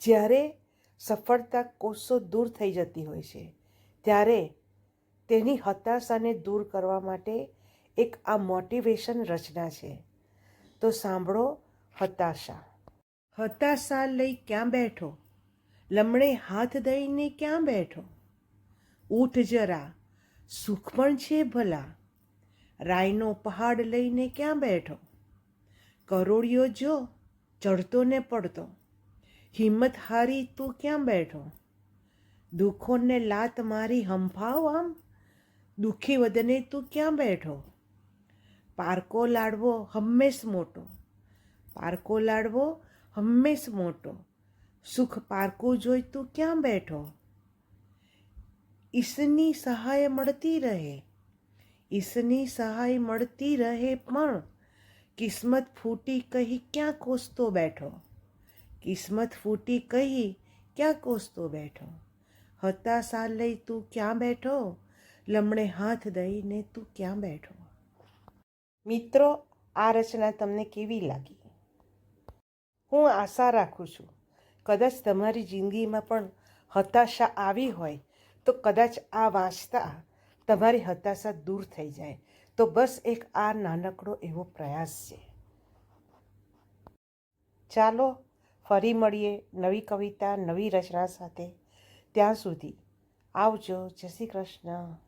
જ્યારે સફળતા કોષો દૂર થઈ જતી હોય છે, ત્યારે તેની હતાશાને દૂર કરવા માટે એક આ મોટિવેશન રચના છે. તો સાંભળો હતાશા. હતાશા લઈ ક્યાં બેઠો? લમણે હાથ દઈને ક્યાં બેઠો? ઊઠ જરા, સુખ પણ છે ભલા. રાયનો પહાડ લઈને ક્યાં બેઠો? કરોડિયો જો ચડતો ને પડતો. હિંમત હારી તું ક્યાં બેઠો? દુઃખોને લાત મારી હંફાવ આમ? દુઃખી વદને તું ક્યાં બેઠો? પારકો લાડવો હંમેશ મોટો. પારકો લાડવો હંમેશ મોટો. સુખ પારકું જોઈ તું ક્યાં બેઠો? ઈશની સહાય મળતી રહે. ઈશની સહાય મળતી રહે પણ કિસ્મત ફૂટી કહી ક્યાં કોસતો બેઠો? કિસ્મત ફૂટી કહી ક્યાં કોસતો બેઠો? હતાશા લઈ તું ક્યાં બેઠો? લમણે હાથ દઈને તું ક્યાં બેઠો? મિત્રો, આ રચના તમને કેવી લાગી? હું આશા રાખું છું, કદાચ તમારી જિંદગીમાં પણ હતાશા આવી હોય તો કદાચ આ વાંચતા તમારી હતાશા દૂર થઈ જાય. તો બસ એક આ નાનકડો એવો પ્રયાસ છે. ચાલો ફરી મળીએ નવી કવિતા નવી રચના સાથે. ત્યાં સુધી આવજો. જય શ્રી કૃષ્ણ.